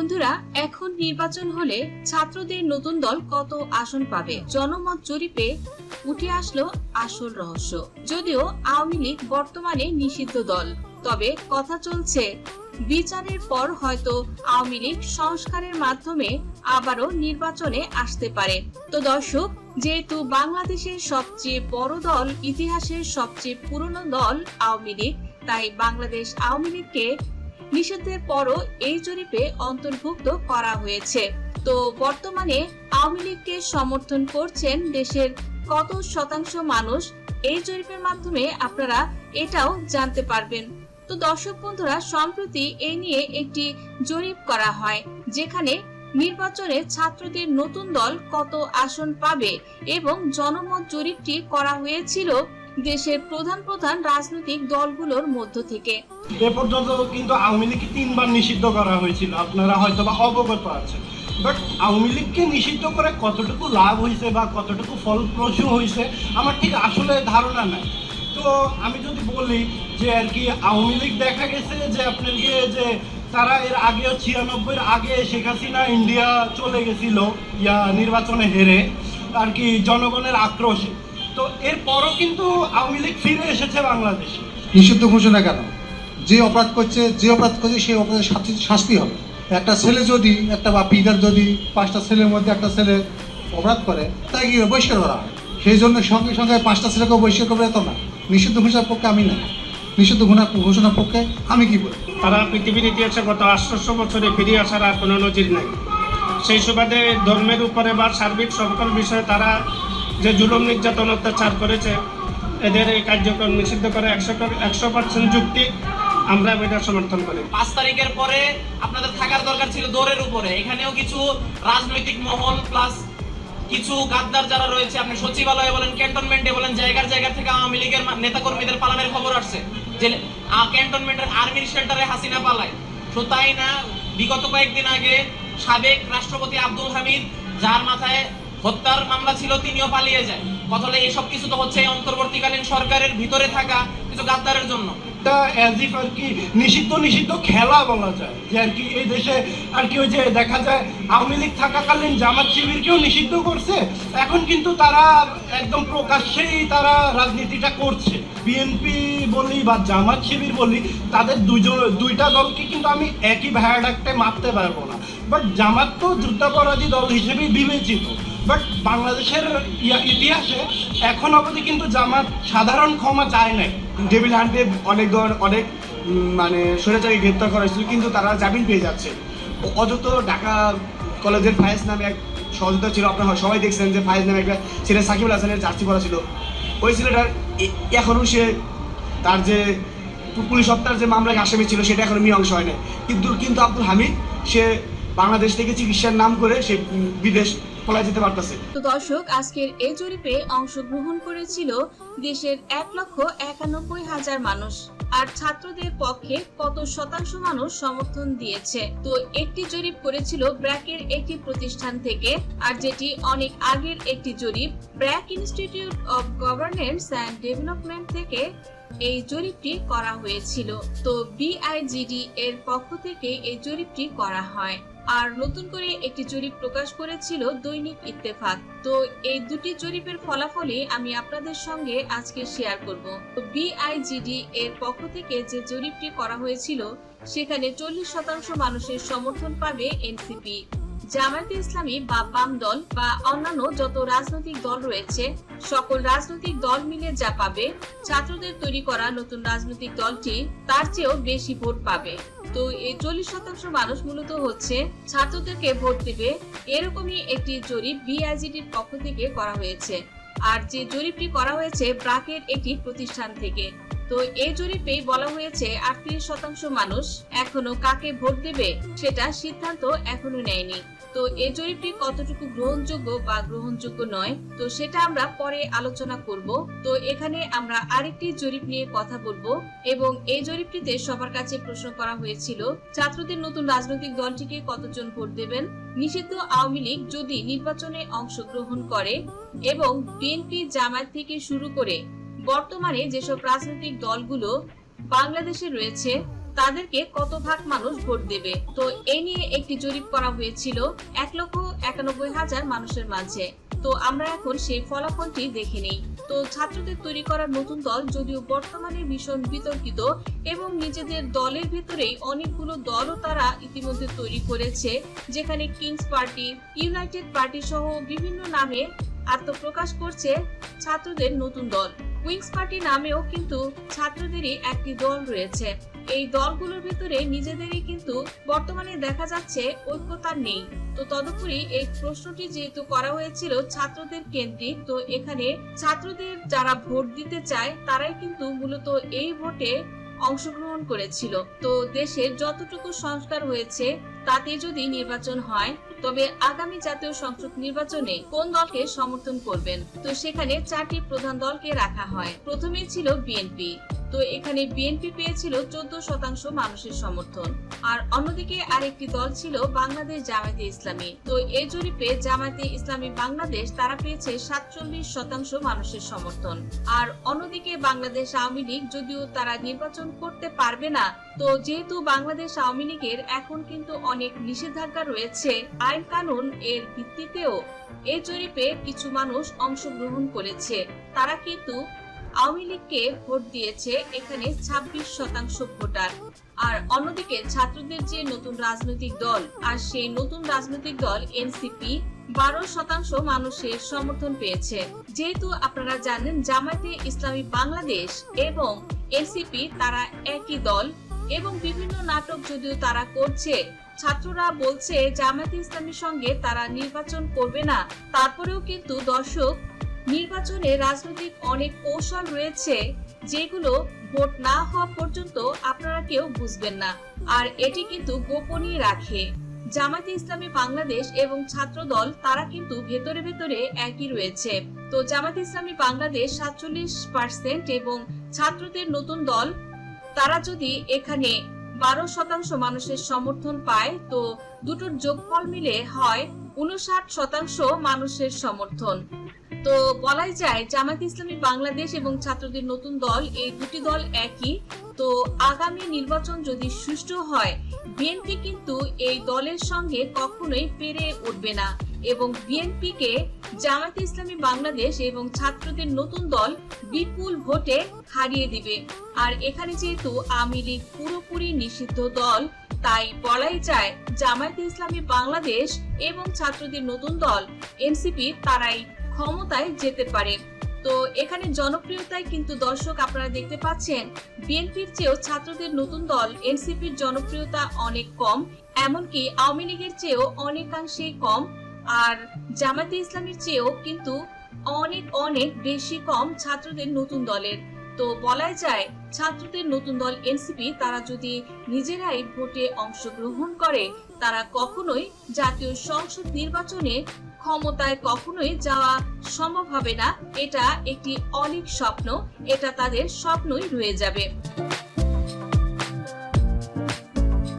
বন্ধুরা, এখন নির্বাচন হলে ছাত্রদের নতুন দল কত আসন পাবে? জনমত জরিপে উঠে আসলো আসল রহস্য। যদিও আওয়ামী লীগ বর্তমানে নিষিদ্ধ দল, তবে কথা চলছে, বিচারের পর হয়তো আওয়ামী লীগ সংস্কারের মাধ্যমে আবারও নির্বাচনে আসতে পারে। তো দর্শক, যেহেতু বাংলাদেশের সবচেয়ে বড় দল, ইতিহাসের সবচেয়ে পুরনো দল আওয়ামী লীগ, তাই বাংলাদেশ আওয়ামী লীগকে নিষেধের পরও এই জরিপে অন্তর্ভুক্ত করা হয়েছে। তো বর্তমানে আওয়ামী লীগকে সমর্থন করছেন দেশের কত শতাংশ মানুষ, এই জরিপের মাধ্যমে আপনারা এটাও জানতে পারবেন। তো দর্শক বন্ধুরা, সম্প্রতি এই নিয়ে একটি জরিপ করা হয়, যেখানে নির্বাচনে ছাত্রদের নতুন দল কত আসন পাবে এবং জনমত জরিপটি করা হয়েছিল দেশের প্রধান প্রধান রাজনৈতিক দলগুলোর মধ্য থেকে। এ পর্যন্ত কিন্তু আওয়ামী লীগকে তিনবার নিষিদ্ধ করা হয়েছিল। আপনারা হয়তো বা অবগত আছেন। বাট আওয়ামী লীগকে নিষিদ্ধ করে কতটুকু লাভ হয়েছে বা কতটুকু ফলপ্রসূ হয়েছে আমার ঠিক আসলে ধারণা নাই। তো আমি যদি বলি যে আর কি আওয়ামী লীগ দেখা গেছে যে আপনাকে যে তারা এর আগেও ছিয়ানব্বইয়ের আগে শেখ হাসিনা ইন্ডিয়া চলে গেছিল ইয়া নির্বাচনে হেরে। আর কি জনগণের আক্রোশে। তো এরপরও কিন্তু আওয়ামী লীগ ফিরে এসেছে বাংলাদেশে। নিষিদ্ধ ঘোষণা কেন? যে অপরাধ করছে যে অপরাধ করছে সেই অপরাধের শাস্তি হবে। একটা ছেলে যদি একটা বা পিতার যদি পাঁচটা ছেলের মধ্যে একটা ছেলে অপরাধ করে তাই কি বহিষ্কার করা হয় সেই জন্য সঙ্গে সঙ্গে পাঁচটা ছেলেকেও বহিষ্কার করবে এত না। নিষিদ্ধ ঘোষণার পক্ষে আমি না। নিষিদ্ধ ঘোষণা ঘোষণার পক্ষে আমি কি বলি তারা পৃথিবীর ইতিহাসে গত আটশোশো বছরে ফিরে আসার আর কোনো নজির নেই। সেই সুবাদে ধর্মের উপরে বা সার্বিক সকল বিষয়ে তারা যে জুলুম নির্যাতন অত্যাচার করেছে, এদের এই কার্যক্রম নিষিদ্ধ করে একশো একশো পার্সেন্ট যুক্তি আমরা এটা সমর্থন করি। পাঁচ তারিখের পরে আপনাদের থাকার দরকার ছিল দৌড়ের উপরে। এখানেও কিছু রাজনৈতিক মহল প্লাস কিছু গাদ্দার যারা রয়েছে, আপনি সচিবালয়ে বলেন, ক্যান্টনমেন্টে বলেন, জায়গার জায়গা থেকে আওয়ামী লীগের নেতাকর্মীদের পালানোর খবর আসছে। যে ক্যান্টনমেন্টের আর্মির শেল্টারে হাসিনা পালায়। তো তাই না, বিগত কয়েকদিন আগে সাবেক রাষ্ট্রপতি আব্দুল হামিদ, যার মাথায় হত্যার মামলা ছিল, তিনিও পালিয়ে যায়। কথা হলো এসব কিছু তো হচ্ছে অন্তর্বর্তীকালীন সরকারের ভিতরে থাকা কিছু গাদ্দারের জন্য। আর কি নিষিদ্ধ নিষিদ্ধ খেলা বলা যায়। যে আর কি এই দেশে আর কি ওই যে দেখা যায়, আওয়ামী লীগ থাকাকালীন জামাত শিবিরকেও নিষিদ্ধ করছে। এখন কিন্তু তারা একদম প্রকাশ্যেই তারা রাজনীতিটা করছে। বিএনপি বলি বা জামাত শিবির বলি, তাদের দুজন, দুইটা দলকে কিন্তু আমি একই ভাড়াডাকতে মাপতে পারব না। বাট জামাত তো যুদ্ধাপরাধী দল হিসেবেই বিবেচিত। বাট বাংলাদেশের ইতিহাসে এখন অবধি কিন্তু জামাত সাধারণ ক্ষমা চায় নাই। ডেভিল হান্টে অনেক ধরনের, অনেক মানে স্বৈরাচারী গ্রেপ্তার করা হয়েছিল, কিন্তু তারা জামিন পেয়ে যাচ্ছে। অযত ঢাকা কলেজের ফায়েজ নামে এক সহযোগিতা ছিল, আপনারা সবাই দেখছেন যে ফায়েজ নামে একটা ছেলে সাকিবুল হাসানের জার্সি করা ছিল। ওই ছেলেটার এখনও সে তার যে পুলিশ হত্যার যে মামলায় আসামি ছিল, সেটা এখনও মীমাংসা হয় নাই। কিন্তু কিন্তু আব্দুল হামিদ, সে বাংলাদেশ থেকে চিকিৎসার নাম করে সে বিদেশ পলায় যেতে পারতেছে। দর্শক, আজকের এই জরিপে অংশগ্রহণ করেছিল দেশের এক লক্ষ একানব্বই হাজার মানুষ। আর ছাত্রদের পক্ষে কত শতাংশ মানুষ সমর্থন দিয়েছে? তো একটি জরিপ করেছিল ব্র্যাকের একটি প্রতিষ্ঠান থেকে, আর যেটি অনেক আগের একটি জরিপ, BRAC institute of governance and development থেকে এই জরিপটি করা হয়েছিল। তো বিআইজিডি এর পক্ষ থেকে এই জরিপটি করা হয়। আর নতুন করে একটি জরিপ প্রকাশ করেছিল দৈনিক ইত্তেফাক। তো এই দুটি জরিপের ফলাফলই আমি আপনাদের সঙ্গে আজকে শেয়ার করব। বিআইজিডি এর পক্ষ থেকে যে জরিপটি করা হয়েছিল, সেখানে চল্লিশ শতাংশ মানুষের সমর্থন পাবে এনসিপি জামায়াতে ইসলামী বা বাম দল বা অন্যান্য যত রাজনৈতিক দল রয়েছে, সকল রাজনৈতিক দল মিলে যা পাবে, ছাত্রদের তৈরি করা নতুন রাজনৈতিক দলটি তার চেয়েও বেশি ভোট পাবে। তো এই চল্লিশ শতাংশ মানুষ মূলত হচ্ছে ছাত্রদেরকে ভোট দেবে। এরকমই একটি জরিপ বিআইজিডির পক্ষ থেকে করা হয়েছে। আর যে জরিপটি করা হয়েছে ব্রাকের একটি প্রতিষ্ঠান থেকে। তো এই জরিপেই বলা হয়েছে আটত্রিশ শতাংশ মানুষ এখনও কাকে ভোট দেবে, সেটা সিদ্ধান্ত এখনও নেয়নি। তো এই জরিপটি কতটুকু গ্রহণযোগ্য বা গ্রহণযোগ্য নয়, তো সেটা আমরা পরে আলোচনা করব। তো এখানে আমরা আরেকটি জরিপ নিয়ে কথা বলব এবং এই জরিপটিতে সবার কাছে প্রশ্ন করা হয়েছিল, ছাত্রদের নতুন রাজনৈতিক দলটিকে কতজন ভোট দেবেন? নিষিদ্ধ আওয়ামী লীগ যদি নির্বাচনে অংশগ্রহণ করে এবং বিএনপি জামায়াত থেকে শুরু করে বর্তমানে যেসব রাজনৈতিক দলগুলো বাংলাদেশে রয়েছে তাদেরকে কত ভাগ মানুষ ভোট দেবে? তো এই নিয়ে একটি জরিপ করা হয়েছিল এক লক্ষ একানব্বই হাজার মানুষের মাঝে। তো আমরা এখন সেই ফলাফলটি দেখে নেই। তো ছাত্রদের তৈরি করা নতুন দল যদিও বর্তমানে ভীষণ বিতর্কিত এবং নিজেদের দলের ভেতরেই অনেকগুলো দলও তারা ইতিমধ্যে তৈরি করেছে, যেখানে কিংস পার্টি, ইউনাইটেড পার্টি সহ বিভিন্ন নামে আত্মপ্রকাশ করছে ছাত্রদের নতুন দল। উইংস পার্টি নামেও কিন্তু ছাত্রদেরই একটি দল রয়েছে। এই দলগুলোর ভিতরে নিজেদেরই কিন্তু বর্তমানে দেখা যাচ্ছে ঐক্যতা নেই। তো তদুপরি এই প্রশ্নটি যেহেতু করা হয়েছিল ছাত্রদের কেন্দ্রিক, তো এখানে ছাত্রদের যারা ভোট দিতে চায়, তারাই কিন্তু মূলত এই ভোটে অংশগ্রহণ করেছিল। তো দেশের যতটুকু সংস্কার হয়েছে, তাতে যদি নির্বাচন হয় তবে আগামী জাতীয় সংসদ নির্বাচনে কোন দলকে সমর্থন করবেন? তো সেখানে চারটি প্রধান দলকে রাখা হয়। প্রথমেই ছিল বিএনপি। তো এখানে বিএনপি পেয়েছিল চোদ্দ শতাংশ মানুষের সমর্থন। আর অন্যদিকে আরেকটি দল ছিল বাংলাদেশ জামায়াতে ইসলামী। তো এই জরিপে জামায়াতে ইসলামী বাংলাদেশ তারা পেয়েছে সাতচল্লিশ শতাংশ মানুষের সমর্থন। আর অন্যদিকে বাংলাদেশ আওয়ামী লীগ যদিও তারা নির্বাচন করতে পারবে না, তো যেহেতু বাংলাদেশ আওয়ামী লীগের এখন কিন্তু অনেক নিষেধাজ্ঞা রয়েছে, আইন কানুন এর ভিত্তিতেও এই জরিপে কিছু মানুষ অংশগ্রহণ করেছে। তারা কিন্তু আওয়ামী লীগকে ভোট দিয়েছে এখানে ছাব্বিশ শতাংশ ভোটার। আর অন্যদিকে ছাত্রদের যে নতুন রাজনৈতিক দল, আর সেই নতুন রাজনৈতিক দল এনসিপি, বারো শতাংশ মানুষের সমর্থন পেয়েছে। যেহেতু আপনারা জানেন, জামায়াতে ইসলামী বাংলাদেশ এবং এনসিপি তারা একই দল এবং বিভিন্ন নাটক যদিও তারা করছে, ছাত্ররা বলছে, জামায়াতে ইসলামীর সঙ্গে তারা নির্বাচন করবে না। তারপরেও কিন্তু দর্শক নির্বাচনে রাজনৈতিক অনেক কৌশল রয়েছে যেগুলো ভোট না হওয়া পর্যন্ত আপনারা কেউ বুঝবেন না। আর এটি কিন্তু গোপনীয় রাখে। জামায়াতে ইসলামী বাংলাদেশ এবং ছাত্র দল তারা কিন্তু ভেতরে ভেতরে একই রয়েছে। তো জামায়াতে ইসলামী বাংলাদেশ সাতচল্লিশ পার্সেন্ট এবং ছাত্রদের নতুন দল, তারা যদি এখানে বারো শতাংশ মানুষের সমর্থন পায়, তো দুটোর যোগফল মিলে হয় উনষাট শতাংশ মানুষের সমর্থন। তো বলাই যায় জামাত ইসলামী বাংলাদেশ এবং ছাত্রদের নতুন দল, এই দুটি দল একই। তো আগামী নির্বাচন যদি সুষ্ঠু হয় বিএনপি কিন্তু এই দলের সঙ্গে কখনোই পেরে উঠবে না। এবং বিএনপি কে জামাত ইসলামী বাংলাদেশ এবং ছাত্রদের নতুন দল বিপুল ভোটে হারিয়ে দিবে। আর এখানে যেহেতু আওয়ামী লীগ পুরোপুরি নিষিদ্ধ দল, তাই বলাই যায়, জামায়াত ইসলামী বাংলাদেশ এবং ছাত্রদের নতুন দল এনসিপি তারাই ক্ষমতায় যেতে পারে। তো এখানে জনপ্রিয়তায় কিন্তু দর্শক আপনারা দেখতে পাচ্ছেন, বিএনপির চেয়েও ছাত্রদের নতুন দল এনসিপির জনপ্রিয়তা অনেক কম, এমনকি আওয়ামী লীগের চেয়েও অনেকাংশেই কম, আর জামাতে ইসলামের চেয়েও কিন্তু অনেক অনেক বেশি কম ছাত্রদের নতুন দলের। তো বলাই যায়, ছাত্রদের নতুন দল এনসিপি, তারা যদি নিজেরাই ভোটে অংশগ্রহণ করে, তারা কখনোই জাতীয় সংসদ নির্বাচনে ক্ষমতায় কখনোই যাওয়া সম্ভব হবে না। এটা একটি অলিক স্বপ্ন, এটা তাদের স্বপ্নই রয়ে যাবে।